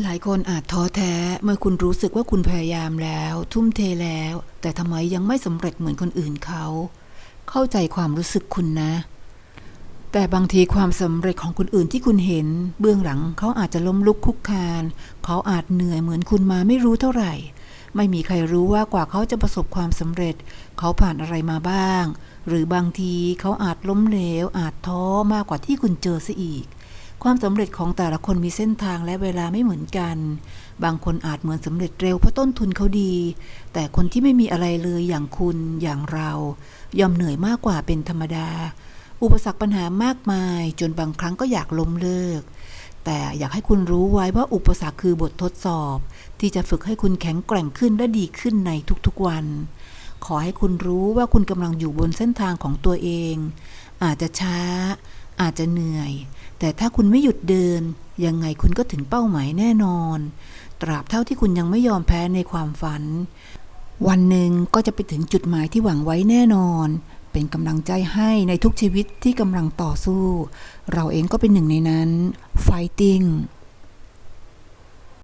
หลายคนอาจท้อแท้เมื่อคุณรู้สึกว่าคุณพยายามแล้ว ทุ่มเทแล้ว แต่ทำไมยังไม่สำเร็จเหมือนคนอื่นเขา เข้าใจความรู้สึกคุณนะ แต่บางทีความสำเร็จของคนอื่นที่คุณเห็น เบื้องหลังเขาอาจจะล้มลุกคลุกคลาน เขาอาจเหนื่อยเหมือนคุณมาไม่รู้เท่าไหร่ ไม่มีใครรู้ว่ากว่าเขาจะประสบความสำเร็จ เขาผ่านอะไรมาบ้าง หรือบางทีเขาอาจล้มเหลวอาจท้อมากกว่าที่คุณเจอซะอีก ความสำเร็จของแต่ละคนมีเส้นทางและเวลาไม่เหมือนกัน บางคนอาจเหมือนสำเร็จเร็วเพราะต้นทุนเขาดี แต่คนที่ไม่มีอะไรเลยอย่างคุณอย่างเรายอมเหนื่อยมากกว่าเป็นธรรมดา อุปสรรคปัญหามากมาย จนบางครั้งก็อยากล้มเลิก แต่อยากให้คุณรู้ไว้ว่าอุปสรรคคือบททดสอบ ที่จะฝึกให้คุณแข็งแกร่งขึ้นและดีขึ้นในทุกๆวัน ขอให้คุณรู้ว่าคุณกำลังอยู่บนเส้นทางของตัวเอง อาจจะช้า อาจจะเหนื่อย แต่ถ้าคุณไม่หยุดเดิน ยังไงคุณก็ถึงเป้าหมายแน่นอน ตราบเท่าที่คุณยังไม่ยอมแพ้ในความฝัน วันหนึ่งก็จะไปถึงจุดหมายที่หวังไว้แน่นอน เป็นกำลังใจให้ในทุกชีวิตที่กำลังต่อสู้ เราเองก็เป็นหนึ่งในนั้น fighting